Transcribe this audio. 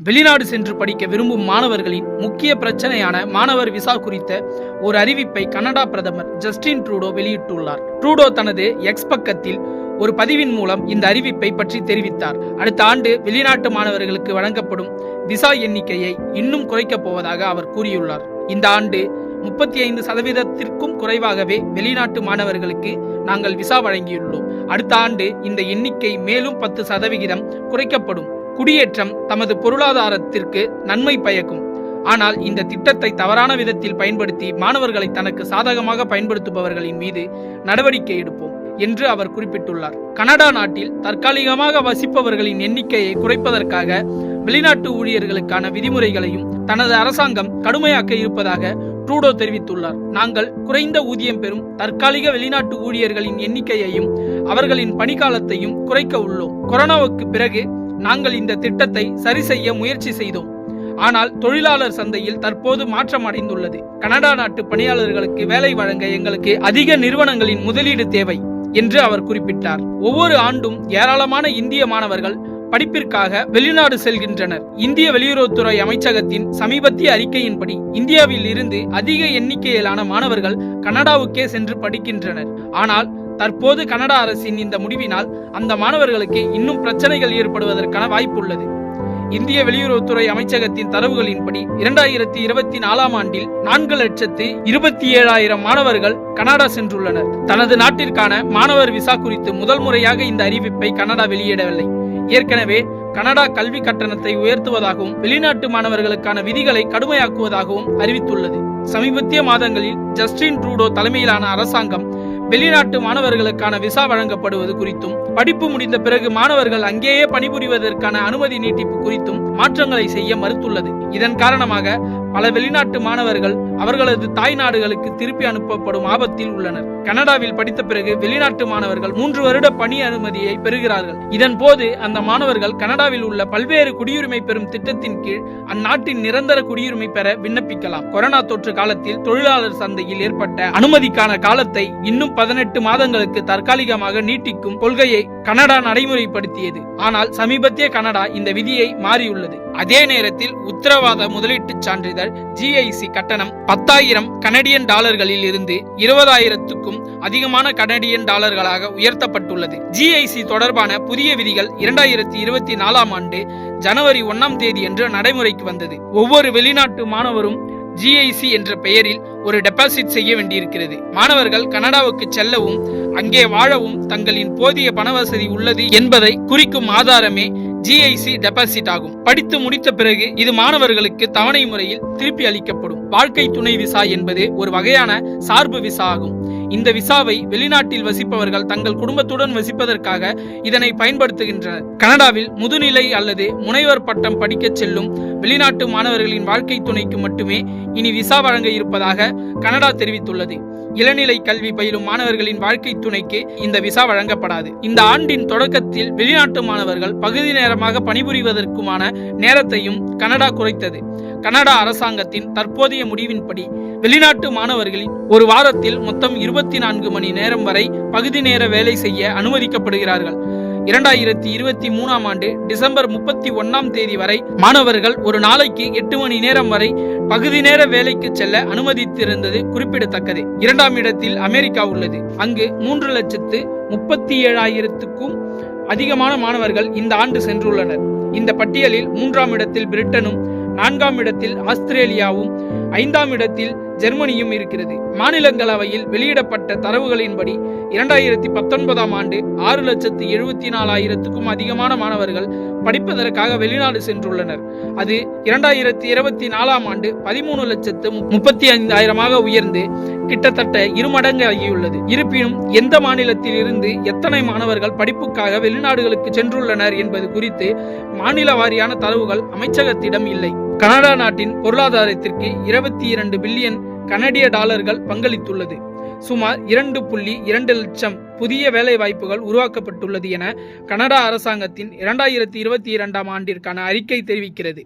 வெளிநாடு சென்று படிக்க விரும்பும் மாணவர்களின் முக்கிய பிரச்சனையான மாணவர் விசா குறித்த ஒரு அறிவிப்பை கனடா பிரதமர் ஜஸ்டின் ட்ரூடோ வெளியிட்டுள்ளார். ட்ரூடோ தனது எக்ஸ் பக்கத்தில் ஒரு பதிவின் மூலம் இந்த அறிவிப்பை பற்றி தெரிவித்தார். அடுத்த ஆண்டு வெளிநாட்டு மாணவர்களுக்கு வழங்கப்படும் விசா எண்ணிக்கையை இன்னும் குறைக்கப் போவதாக அவர் கூறியுள்ளார். இந்த ஆண்டு முப்பத்தி ஐந்து சதவீதத்திற்கும் குறைவாகவே வெளிநாட்டு மாணவர்களுக்கு நாங்கள் விசா வழங்கியுள்ளோம். அடுத்த ஆண்டு இந்த எண்ணிக்கை மேலும் பத்து சதவிகிதம் குறைக்கப்படும். குடியேற்றம் தமது பொருளாதாரத்திற்கு நன்மை பயக்கும். ஆனால் இந்த திட்டத்தை தவறான விதத்தில் பயன்படுத்தி மாணவர்களை தனக்கு சாதகமாக பயன்படுத்துபவர்களின் மீது நடவடிக்கை எடுப்போம் என்று அவர் குறிப்பிட்டுள்ளார். கனடா நாட்டில் தற்காலிகமாக வசிப்பவர்களின் எண்ணிக்கையை குறைப்பதற்காக வெளிநாட்டு ஊழியர்களுக்கான விதிமுறைகளையும் தனது அரசாங்கம் கடுமையாக்க இருப்பதாக ட்ரூடோ தெரிவித்துள்ளார். நாங்கள் குறைந்த ஊதியம் பெறும் தற்காலிக வெளிநாட்டு ஊழியர்களின் எண்ணிக்கையையும் அவர்களின் பணிக்காலத்தையும் குறைக்க உள்ளோம். கொரோனாவுக்கு பிறகு நாங்கள் இந்த திட்டத்தை சரி செய்ய முயற்சி செய்தோம். ஆனால் தொழிலாளர் சந்தையில் தற்போது மாற்றம் அடைந்துள்ளது. கனடா நாட்டு பணியாளர்களுக்கு வேலை வழங்க எங்களுக்கு அதிக நிறுவனங்களின் முதலீடு தேவை என்று அவர் குறிப்பிட்டார். ஒவ்வொரு ஆண்டும் ஏராளமான இந்திய மாணவர்கள் படிப்பிற்காக வெளிநாடு செல்கின்றனர். இந்திய வெளியுறவுத்துறை அமைச்சகத்தின் சமீபத்திய அறிக்கையின்படி இந்தியாவில் இருந்து அதிக எண்ணிக்கையிலான மாணவர்கள் கனடாவுக்கே சென்று படிக்கின்றனர். ஆனால் தற்போது கனடா அரசின் இந்த முடிவினால் அந்த மாணவர்களுக்கு இன்னும் பிரச்சனைகள் ஏற்படுவதற்கான வாய்ப்புள்ளது. இந்திய வெளியுறவுத்துறை அமைச்சகத்தின் தரவுகளின்படி இரண்டாயிரத்தி இருபத்தி நாலாம் ஆண்டில் நான்கு லட்சத்து இருபத்தி ஏழாயிரம் மாணவர்கள் கனடா சென்றுள்ளனர். தனது நாட்டிற்கான மாணவர் விசா குறித்து முதல் முறையாக இந்த அறிவிப்பை கனடா வெளியிடவில்லை. ஏற்கனவே கனடா கல்வி கட்டணத்தை உயர்த்துவதாகவும் வெளிநாட்டு மாணவர்களுக்கான விதிகளை கடுமையாக்குவதாகவும் அறிவித்துள்ளது. சமீபத்திய மாதங்களில் ஜஸ்டின் ட்ரூடோ தலைமையிலான அரசாங்கம் வெளிநாட்டு மாணவர்களுக்கான விசா வழங்கப்படுவது குறித்தும் படிப்பு முடிந்த பிறகு மாணவர்கள் அங்கேயே பணிபுரிவதற்கான அனுமதி நீட்டிப்பு குறித்தும் மாற்றங்களை செய்ய மறுத்துள்ளது. இதன் காரணமாக பல வெளிநாட்டு மாணவர்கள் அவர்களது தாய் நாடுகளுக்கு திருப்பி அனுப்பப்படும் ஆபத்தில் உள்ளனர். கனடாவில் படித்த பிறகு வெளிநாட்டு மாணவர்கள் மூன்று வருட பணி அனுமதியை பெறுகிறார்கள். இதன் போது அந்த மாணவர்கள் கனடாவில் உள்ள பல்வேறு குடியுரிமை பெறும் திட்டத்தின் கீழ் அந்நாட்டின் நிரந்தர குடியுரிமை பெற விண்ணப்பிக்கலாம். கொரோனா தொற்று காலத்தில் தொழிலாளர் சந்தையில் ஏற்பட்ட அனுமதிக்கான காலத்தை இன்னும் பதினெட்டு மாதங்களுக்கு தற்காலிகமாக நீட்டிக்கும் கொள்கையை கனடா நடைமுறைப்படுத்தியது. ஆனால் சமீபத்திய கனடா இந்த விதியை மாறியுள்ளது. அதே நேரத்தில் உத்தரவாத முதலீட்டுச் சான்றிதழ் டாலர் ஜிஐசி கட்டணம் பத்தாயிரம் கனடியன் டாலர்களில் இருந்து இருபதாயிரத்துக்கும் அதிகமான கனடியன் டாலர்களாக உயர்த்தப்பட்டுள்ளது. ஜிஐசி தொடர்பான புதிய விதிகள் இரண்டாயிரத்தி இருபத்தி நாலாம் ஆண்டு ஜனவரி ஒன்னாம் தேதி என்று நடைமுறைக்கு வந்தது. ஒவ்வொரு வெளிநாட்டு மாணவரும் ஜிஐசி என்ற பெயரில் ஒரு டெபாசிட் செய்ய வேண்டியிருக்கிறது. மாணவர்கள் கனடாவுக்கு செல்லவும் அங்கே வாழவும் தங்களின் போதிய பணவசதி உள்ளது என்பதை குறிக்கும் ஆதாரமே ஜிஐசி டெபாசிட் ஆகும். படித்து முடித்த பிறகு இது மாணவர்களுக்கு தவணை முறையில் திருப்பி அளிக்கப்படும். வாழ்க்கை துணை விசா என்பது ஒரு வகையான சார்பு விசா ஆகும். இந்த விசாவை வெளிநாட்டில் வசிப்பவர்கள் தங்கள் குடும்பத்துடன் வசிப்பதற்காக இதனை பயன்படுத்துகின்றனர். கனடாவில் முதுநிலை அல்லது முனைவர் பட்டம் படிக்கச் செல்லும் வெளிநாட்டு மாணவர்களின் வாழ்க்கை துணைக்கு மட்டுமே இனி விசா வழங்க இருப்பதாக கனடா தெரிவித்துள்ளது. இளநிலை கல்வி பயிலும் மாணவர்களின் வாழ்க்கை துணைக்கு இந்த விசா வழங்கப்படாது. இந்த ஆண்டின் தொடக்கத்தில் வெளிநாட்டு மாணவர்கள் பகுதி நேரமாக பணிபுரிவதற்குமான நேரத்தையும் கனடா குறைத்தது. கனடா அரசாங்கத்தின் தற்போதைய முடிவின்படி வெளிநாட்டு மாணவர்களின் ஒரு வாரத்தில் மொத்தம் இரு இருபத்தி நான்கு மணி நேரம் வரை பகுதி நேர வேலை செய்ய அனுமதிக்கப்படுகிறார்கள். இரண்டாயிரத்தி இருபத்தி மூணாம் ஆண்டு டிசம்பர் முப்பத்தி ஒன்னாம் தேதி வரை மாணவர்கள் ஒரு நாளைக்கு எட்டு மணி நேரம் வரை பகுதி நேர வேலைக்கு செல்ல அனுமதித்திருந்தது குறிப்பிடத்தக்கது. இரண்டாம் இடத்தில் அமெரிக்கா உள்ளது. அங்கு மூன்று லட்சத்து முப்பத்தி ஏழாயிரத்துக்கும் அதிகமான மாணவர்கள் இந்த ஆண்டு சென்றுள்ளனர். இந்த பட்டியலில் மூன்றாம் இடத்தில் பிரிட்டனும் நான்காம் இடத்தில் ஆஸ்திரேலியாவும் ஐந்தாம் இடத்தில் ஜெர்மனியும் இருக்கிறது. மாநிலங்களவையில் வெளியிடப்பட்ட தரவுகளின்படி இரண்டாயிரத்தி பத்தொன்பதாம் ஆண்டு ஆறு லட்சத்து எழுபத்தி நாலாயிரத்துக்கும் அதிகமான மாணவர்கள் படிப்பதற்காக வெளிநாடு சென்றுள்ளனர். அது இரண்டாயிரத்தி இருபத்தி நாலாம் ஆண்டு பதிமூணு லட்சத்து முப்பத்தி ஐந்தாயிரமாக உயர்ந்து கிட்டத்தட்ட இருமடங்கு ஆகியுள்ளது. இருப்பினும் எந்த மாநிலத்தில் இருந்து எத்தனை மாணவர்கள் படிப்புக்காக வெளிநாடுகளுக்கு சென்றுள்ளனர் என்பது குறித்து மாநில வாரியான தரவுகள் அமைச்சகத்திடம் இல்லை. கனடா நாட்டின் பொருளாதாரத்திற்கு இருபத்தி இரண்டு பில்லியன் கனடிய டாலர்கள் பங்களித்துள்ளது. சுமார் இரண்டு புள்ளி இரண்டு லட்சம் புதிய வேலை வாய்ப்புகள் உருவாக்கப்பட்டுள்ளது என கனடா அரசாங்கத்தின் இரண்டாயிரத்தி இருபத்தி இரண்டாம் ஆண்டிற்கான அறிக்கை தெரிவிக்கிறது.